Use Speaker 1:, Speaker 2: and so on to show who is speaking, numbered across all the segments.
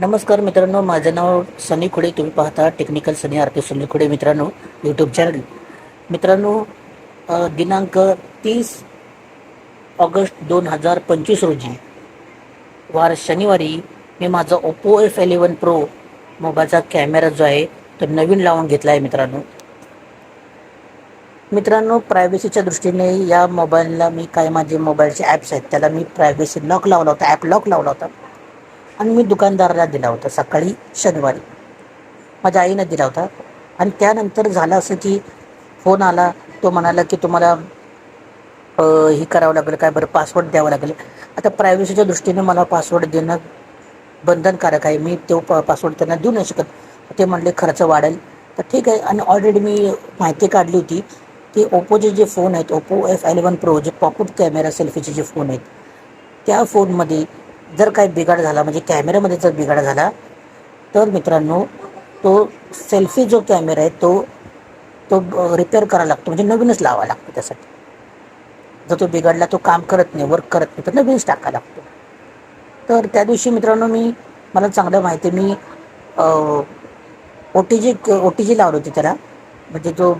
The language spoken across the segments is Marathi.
Speaker 1: नमस्कार मित्रांनो माझं नाव सनी खुडे. तुम्ही पाहता टेक्निकल सनी आरती सनी खुडे मित्रांनो यूट्यूब चॅनल मित्रांनो दिनांक तीस ऑगस्ट दोन हजार पंचवीस रोजी वार शनिवारी मी माझा ओप्पो एफ एलेवन प्रो मोबाईलचा कॅमेरा जो आहे तो नवीन लावून घेतला आहे मित्रांनो. मित्रांनो प्रायव्हसीच्या दृष्टीने या मोबाईलला मी काय माझे मोबाईलचे ॲप्स आहेत त्याला मी प्रायव्हसी लॉक लावला होता ॲप लॉक लावला होता. आणि मी दुकानदाराला दिला होता सकाळी शनिवारी. माझ्या आईनं दिला होता. आणि त्यानंतर झालं असं की फोन आला. तो म्हणाला की तुम्हाला हे करावं लागेल काय बरं? पासवर्ड द्यावं लागेल. आता प्रायव्हसीच्या दृष्टीने मला पासवर्ड देणं बंधनकारक आहे. मी तो प पासवर्ड त्यांना देऊ नाही शकत. ते म्हणले खर्च वाढेल. तर ठीक आहे. आणि ऑलरेडी मी माहिती काढली होती. की ओप्पोचे जे फोन आहेत ओप्पो एफ एलेवन प्रो जे पॉकेट कॅमेरा सेल्फीचे जे फोन आहेत त्या फोनमध्ये जर काही बिघाड झाला म्हणजे कॅमेऱ्यामध्ये जर बिघाड झाला तर मित्रांनो तो सेल्फी जो कॅमेरा आहे तो तो रिपेअर करावा लागतो म्हणजे नवीनच लावा लागतो त्यासाठी. जर तो बिघडला तो काम करत नाही वर्क करत नाही तर नवीनच टाका लागतो. तर त्या दिवशी मित्रांनो मी मला चांगलं माहिती मी O T G O T G लावली होती त्याला. म्हणजे जो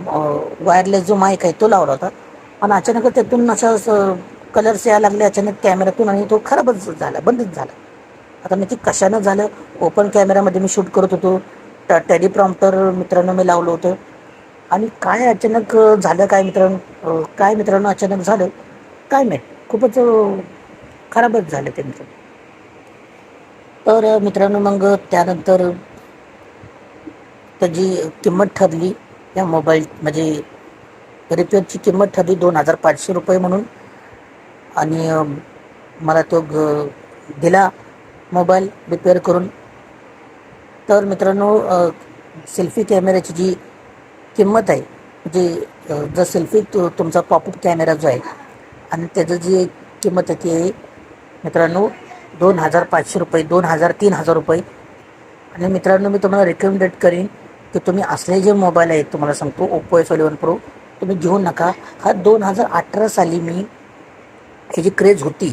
Speaker 1: वायरलेस जो माईक आहे तो लावला होता. आणि अचानक त्यातून असं कलर्स यायला लागले अचानक कॅमेऱ्यातून आणि तो खराबच झाला बंदच झाला. आता नक्की कशानं झालं? ओपन कॅमेरामध्ये मी शूट करत होतो. ट टेलिप्रॉम्प्टर मित्रांनो मी लावलं होतं. आणि काय अचानक झालं काय मित्रांनो? काय मित्रांनो अचानक झालं? काय नाही खूपच खराबच झालं ते मित्र तर मित्रांनो मग त्यानंतर त्याची किंमत ठरली. या मोबाईल म्हणजे रिपेअरची किंमत ठरली दोन हजार पाचशे रुपये म्हणून. आणि मला तो ग दिला मोबाईल रिपेअर करून. तर मित्रांनो सेल्फी कॅमेऱ्याची जी किंमत आहे म्हणजे जर सेल्फी तो तुमचा पॉपअप कॅमेरा जो आहे आणि त्याचं जी किंमत आहे ती आहे मित्रांनो दोन हजार पाचशे रुपये दोन हजार तीन हजार रुपये. आणि मित्रांनो मी तुम्हाला रिकमेंडेड करीन की तुम्ही असले जे मोबाईल आहेत तुम्हाला सांगतो ओप्पो एस एलेवन प्रो तुम्ही घेऊ नका. हा दोन हजार अठरा साली मी ह्याची क्रेज होती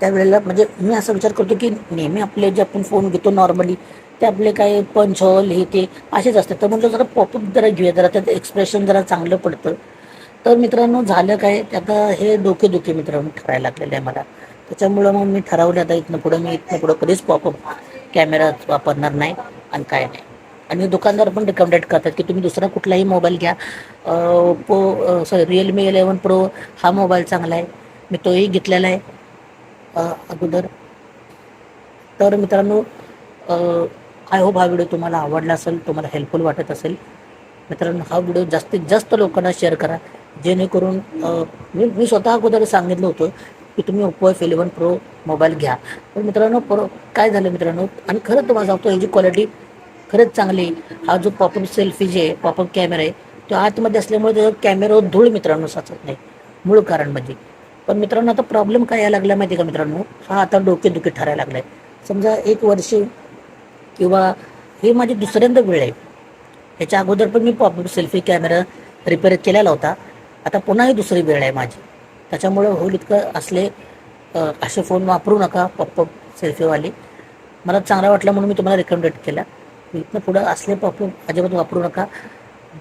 Speaker 1: त्यावेळेला म्हणजे मी असा विचार करतो की नेहमी आपले जे आपण फोन घेतो नॉर्मली ते आपले काय पंच हॉल हे ते असेच असतात. तर म्हटलं जरा पॉपअप जरा घेऊया जरा त्याचं एक्सप्रेशन जरा चांगलं पडतं. तर मित्रांनो झालं काय? ते आता हे डोके दुखे मित्रांनो ठरायला लागलेलं आहे मला. त्याच्यामुळं मग मी ठरवलं आता इथनं पुढं मी इथनं पुढं कधीच पॉपअप कॅमेरा वापरणार नाही आणि काय नाही. आणि दुकानदार पण रिकमेंडेड करतात की तुम्ही दुसरा कुठलाही मोबाईल घ्या. पो सॉरी रिअलमी इलेवन प्रो हा मोबाईल चांगला आहे. मी तोही घेतलेला आहे अगोदर. तर मित्रांनो आय होप हा व्हिडिओ तुम्हाला आवडला असेल तुम्हाला हेल्पफुल वाटत असेल. मित्रांनो हा व्हिडिओ जास्तीत जास्त लोकांना शेअर करा जेणेकरून मी मी स्वतः अगोदर सांगितलं होतं की तुम्ही Oppo F eleven pro mobile घ्या. पण मित्रांनो प्रो काय झालं मित्रांनो? आणि खरंच तुम्हाला सांगतो ह्याची क्वालिटी खरंच चांगली आहे. हा जो पॉपअप सेल्फी जे आहे पॉपअप कॅमेरा आहे तो आतमध्ये असल्यामुळे त्याचा कॅमेरावर धूळ मित्रांनो साचत नाही. मूळ कारण म्हणजे. पण मित्रांनो आता प्रॉब्लेम काय यायला लागला माहिती का मित्रांनो? हा आता डोकेदुखी ठरायला लागलाय. समजा एक वर्ष किंवा हे माझी दुसऱ्यांदा वेळ आहे. ह्याच्या अगोदर पण मी पॉप सेल्फी कॅमेरा रिपेअर केलेला होता. आता पुन्हा ही दुसरी वेळ आहे माझी. त्याच्यामुळं होईल इतकं असले असे फोन वापरू नका पॉपअप सेल्फीवाले मला चांगला वाटला म्हणून मी तुम्हाला रेकमेंडेड केला. इथनं पुढं असले पॉपअप अजिबात वापरू नका.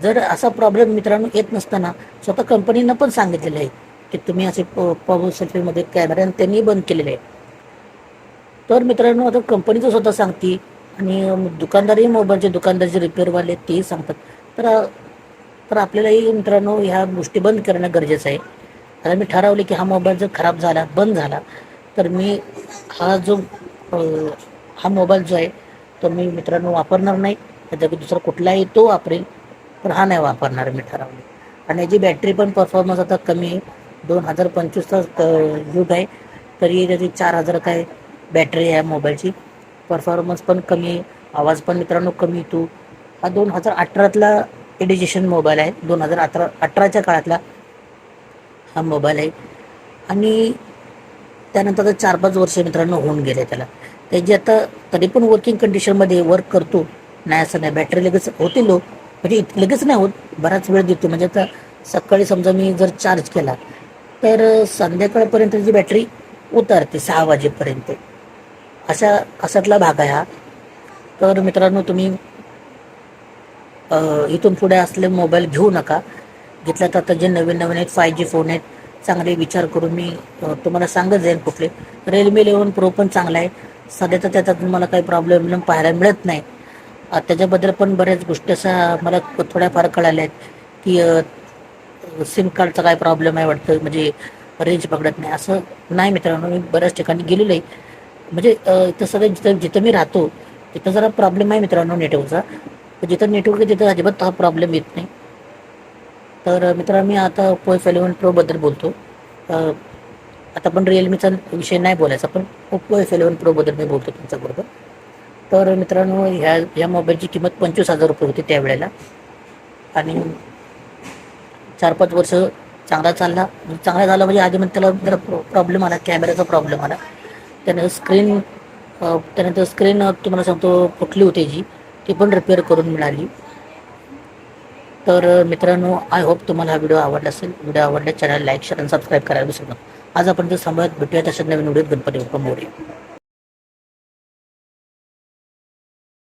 Speaker 1: जर असा प्रॉब्लेम मित्रांनो येत नसताना स्वतः कंपनीनं पण सांगितलेलं आहे. की तुम्ही असे पॉपअप सेल्फीमध्ये कॅमेरा त्यांनी बंद केलेले आहे तर मित्रांनो आता कंपनीचं स्वतः सांगते आणि दुकानदारही मोबाईलचे दुकानदार जे रिपेअरवाले तेही सांगतात. तर तर आपल्यालाही मित्रांनो ह्या गोष्टी बंद करणं गरजेचं आहे. आता मी ठरवले की हा मोबाईल जर खराब झाला बंद झाला तर मी हा जो हा मोबाईल जो आहे तो मी मित्रांनो वापरणार नाही. त्याच्यापैकी दुसरा कुठलाही तो वापरेल पण हा नाही वापरणार मी ठरवले. आणि याची बॅटरी पण परफॉर्मन्स आता कमी आहे. दोन हजार पंचवीसचा युग आहे. तरी त्याची चार हजार काय बॅटरी आहे मोबाईलची परफॉर्मन्स पण कमी आवाज पण मित्रांनो कमी येतो हा दोन हजार अठरातला एडिजेशन मोबाईल आहे. दोन हजार अठरा अठराच्या काळातला हा मोबाईल आहे. आणि त्यानंतर चार पाच वर्ष मित्रांनो होऊन गेले त्याला. त्याची आता तरी पण वर्किंग कंडिशनमध्ये वर्क करतो. नाही असं नाही. बॅटरी लगेच होते लो हो. म्हणजे लगेच नाही होत. बराच वेळ देतो. म्हणजे आता सकाळी समजा मी जर चार्ज केला तर संध्याकाळपर्यंत जी बॅटरी उतरते सहा वाजेपर्यंत. अशा असातला भाग आहे हा? तर मित्रांनो तुम्ही इथून पुढे असले मोबाईल घेऊ नका. घेतला तर आता जे नवीन नवीन आहेत फाय जी फोन आहेत चांगले विचार करून मी तुम्हाला सांगत जाईन कुठले. रिअलमी इलेवन प्रो पण चांगला आहे. सध्या तर त्याचा तुम्हाला काही प्रॉब्लेम पाहायला मिळत नाही. त्याच्याबद्दल पण बऱ्याच गोष्टी अशा मला थोड्याफार कळाल्या आहेत की सिम कार्डचा काय प्रॉब्लेम आहे वाटतं? म्हणजे रेंज पकडत नाही. असं नाही मित्रांनो मी बऱ्याच ठिकाणी गेलेलो आहे. म्हणजे इथं सगळं जिथं जिथं मी राहतो तिथं जरा प्रॉब्लेम आहे मित्रांनो नेटवर्कचा जिथं नेटवर्क आहे तिथं अजिबात हा प्रॉब्लेम येत नाही. तर मित्रांनो मी आता ओप्पो एफ इलेवन प्रोबद्दल बोलतो. आता पण रिअलमीचा विषय नाही बोलायचा पण ओप्पो एफ इलेवन प्रोबद्दल मी बोलतो तुमच्याबरोबर. तर मित्रांनो ह्या ह्या मोबाईलची किंमत पंचवीस हजार रुपये होती त्यावेळेला. आणि चार पाच वर्ष चांगला चालला. चांगला झाला म्हणजे आधी म्हणजे त्याला जरा प्रॉब्लेम आला कॅमेऱ्याचा प्रॉब्लेम आला. त्यानंतर स्क्रीन त्यानंतर स्क्रीन तुम्हाला सांगतो फुटली होती जी. ती पण रिपेअर करून मिळाली. तर मित्रांनो आय होप तुम्हाला हा व्हिडिओ आवडला असेल. व्हिडिओ आवडला चॅनल लाईक शेअर आणि सबस्क्राईब करायला विसरू नका. आज आपण जर सांभाळत भेटूया तशा नवीन व्हिडिओत गणपती बाप्पा